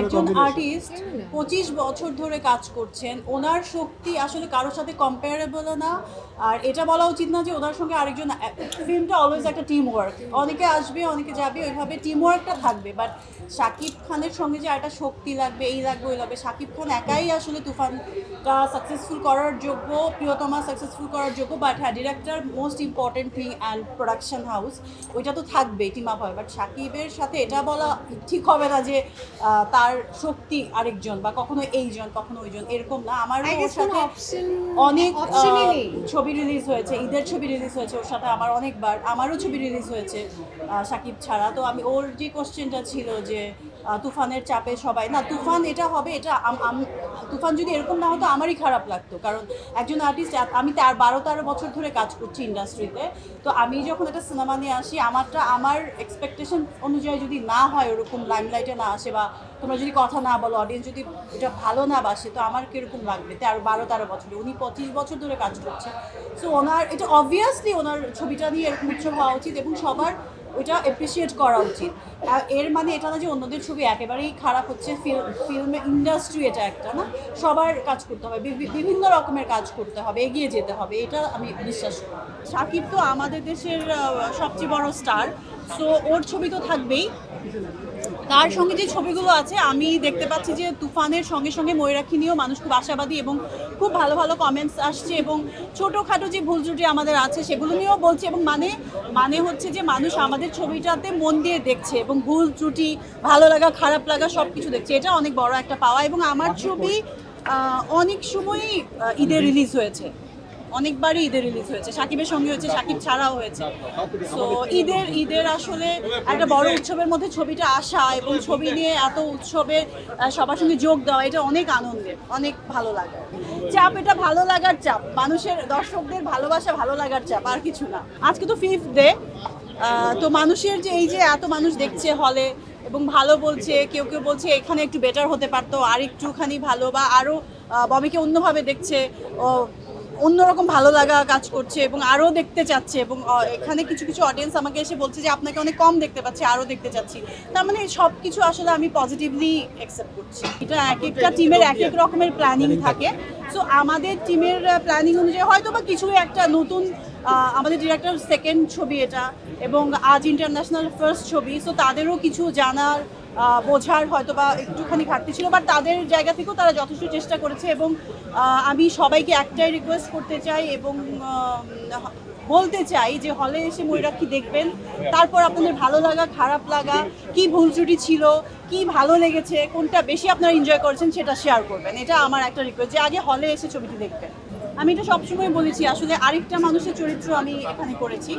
একজন আর্টিস্ট পঁচিশ বছর ধরে কাজ করছেন। ওনার শক্তি আসলে কারোর সাথে কম্পারেবল না। আর এটা বলা উচিত না যে ওনার সঙ্গে আরেকজন ফিল্মটা অলওয়েজ একটা টিম ওয়ার্ক অনেকে আসবে অনেকে যাবে ওইভাবে টিম ওয়ার্কটা থাকবে। বাট শাকিব খানের সঙ্গে যে একটা শক্তি লাগবে এই লাগবে ওই লাগবে। শাকিব খান একাই আসলে তুফানটা সাকসেসফুল করার যোগ্য প্রিয়তমা সাকসেসফুল করার যোগ্য। বাট হ্যাঁ director most important thing and production house ওইটা তো থাকবেই টিম আপ হয় বাট শাকিবের সাথে এটা বলা ঠিক হবে না যে আহ, তার শক্তি আরেকজন বা কখনো এইজন কখনো ওইজন এরকম না। আমার ওর সাথে অনেক নেই। ছবি রিলিজ হয়েছে ঈদের ছবি রিলিজ হয়েছে ওর সাথে আমার অনেকবার। আমারও ছবি রিলিজ হয়েছে সাকিব ছাড়া। তো আমি ওর যে কোশ্চেনটা ছিল যে তুফানের চাপে সবাই। না, তুফান এটা হবে, এটা তুফান যদি এরকম না হতো, আমারই খারাপ লাগতো। কারণ একজন আর্টিস্ট আমি তার বারো তেরো বছর ধরে কাজ করছি ইন্ডাস্ট্রিতে তো আমি যখন একটা সিনেমা নিয়ে আসি, আমারটা, আমার এক্সপেকটেশন অনুযায়ী যদি না হয়, ওরকম লাইমলাইটে না আসে বা তোমরা যদি কথা না বলো অডিয়েন্স যদি এটা ভালো না বাসে, তো আমার কীরকম লাগবে? তেরো বারো তেরো বছরে। উনি পঁচিশ বছর ধরে কাজ করছে। সো ওনার, এটা অবভিয়াসলি ওনার ছবিটা নিয়ে এরকম উৎসব হওয়া উচিত এবং সবার ওইটা অ্যাপ্রিসিয়েট করা উচিত। এর মানে এটা না যে অন্যদের ছবি একেবারেই খারাপ হচ্ছে ফিল্ম ইন্ডাস্ট্রি এটা একটা না? সবার কাজ করতে হবে বিভিন্ন রকমের কাজ করতে হবে, এগিয়ে যেতে হবে, এটা আমি বিশ্বাস করি। সাকিব তো আমাদের দেশের সবচেয়ে বড় স্টার সো ওর ছবি তো থাকবেই। তার সঙ্গে যে ছবিগুলো আছে আমি দেখতে পাচ্ছি যে তুফানের সঙ্গে সঙ্গে ময়ূরাক্ষী নিয়েও মানুষ খুব আশাবাদী এবং খুব ভালো ভালো কমেন্টস আসছে এবং ছোটোখাটো যে ভুল ত্রুটি আমাদের আছে সেগুলো নিয়েও বলছে এবং মানে মানে হচ্ছে যে মানুষ আমাদের ছবিটাতে মন দিয়ে দেখছে এবং ভুল ত্রুটি ভালো লাগা খারাপ লাগা সব কিছু দেখছে। এটা অনেক বড় একটা পাওয়া এবং আমার ছবি অনেক সময়ই ঈদে রিলিজ হয়েছে। অনেকবারই ঈদের রিলিজ হয়েছে। সাকিবের সঙ্গে হয়েছে, সাকিব ছাড়াও হয়েছে। সো ঈদের ঈদের আসলে একটা বড় উৎসবের মধ্যে ছবিটা আসা এবং ছবি নিয়ে এত উৎসবে সবার সঙ্গে যোগ দেওয়া, এটা অনেক আনন্দের, অনেক ভালো লাগার। চাপ, এটা ভালো লাগার চাপ। মানুষের, দর্শকদের ভালোবাসা ভালো লাগার চাপ, আর কিছু না। আজকে তো ফিফথ ডে তো মানুষের যে এই যে এত মানুষ দেখছে হলে এবং ভালো বলছে, কেউ কেউ বলছে, এখানে একটু বেটার হতে পারতো, আর একটুখানি ভালো, বা আরও ববিকে অন্যভাবে দেখছে, ও অন্যরকম ভালো লাগা কাজ করছে এবং আরও দেখতে চাচ্ছে এবং এখানে কিছু কিছু অডিয়েন্স আমাকে এসে বলছে যে আপনাকে অনেক কম দেখতে পাচ্ছি আরও দেখতে চাচ্ছি। তার মানে সব কিছু আসলে আমি পজিটিভলি অ্যাকসেপ্ট করছি। এটা এক একটা টিমের এক এক রকমের প্ল্যানিং থাকে। সো আমাদের টিমের প্ল্যানিং অনুযায়ী হয়তো বা কিছু একটা নতুন আমাদের ডিরেক্টর সেকেন্ড ছবি এটা এবং আজ ইন্টারন্যাশনাল ফার্স্ট ছবি। সো তাদেরও কিছু জানার বোঝার হয়তো বা একটুখানি ঘাটতি ছিল বাট তাদের জায়গা থেকেও তারা যথেষ্ট চেষ্টা করেছে এবং আমি সবাইকে একটাই রিকোয়েস্ট করতে চাই এবং বলতে চাই যে হলে এসে ময়ূরাক্ষী দেখবেন। তারপর আপনাদের ভালো লাগা, খারাপ লাগা, কি ভুল ত্রুটি ছিল, কি ভালো লেগেছে, কোনটা বেশি আপনারা এনজয় করেছেন সেটা শেয়ার করবেন। এটা আমার একটা রিকোয়েস্ট যে আগে হলে এসে ছবিটি দেখবেন। আমি এটা সবসময় বলেছি, আসলে আরেকটা মানুষের চরিত্র আমি এখানে করেছি।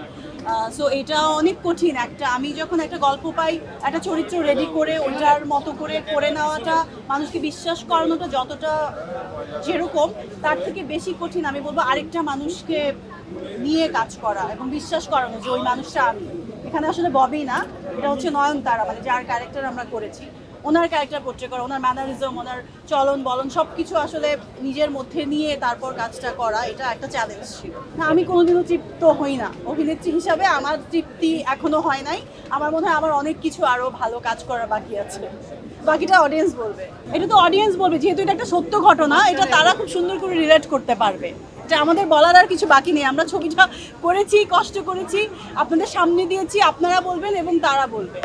সো এটা অনেক কঠিন একটা। আমি যখন একটা গল্প পাই, একটা চরিত্র রেডি করে, ওইটার মতো করে করে নেওয়াটা, মানুষকে বিশ্বাস করানোটা যতটা যেরকম, তার থেকে বেশি কঠিন আমি বলব আরেকটা মানুষকে নিয়ে কাজ করা এবং বিশ্বাস করানো যে ওই মানুষটা আমি। এখানে আসলে ববি না, এটা হচ্ছে নয়নতারা মানে যার ক্যারেক্টার আমরা করেছি। ওনার ক্যারেক্টার পোট্রে করা ওনার ম্যানারিজম ওনার চলন বলন সব কিছু আসলে নিজের মধ্যে নিয়ে তারপর কাজটা করা এটা একটা চ্যালেঞ্জ ছিল। না আমি কোনোদিনও তৃপ্ত হই না। অভিনেত্রী হিসাবে আমার তৃপ্তি এখনও হয় নাই। আমার মনে হয় আমার অনেক কিছু আরও ভালো কাজ করা বাকি আছে। বাকিটা অডিয়েন্স বলবে। এটা তো অডিয়েন্স বলবে যেহেতু এটা একটা সত্য ঘটনা এটা তারা খুব সুন্দর করে রিলেট করতে পারবে। আমাদের বলার আর কিছু বাকি নেই। আমরা ছবিটা করেছি কষ্ট করেছি আপনাদের সামনে দিয়েছি আপনারা বলবেন এবং তারা বলবে।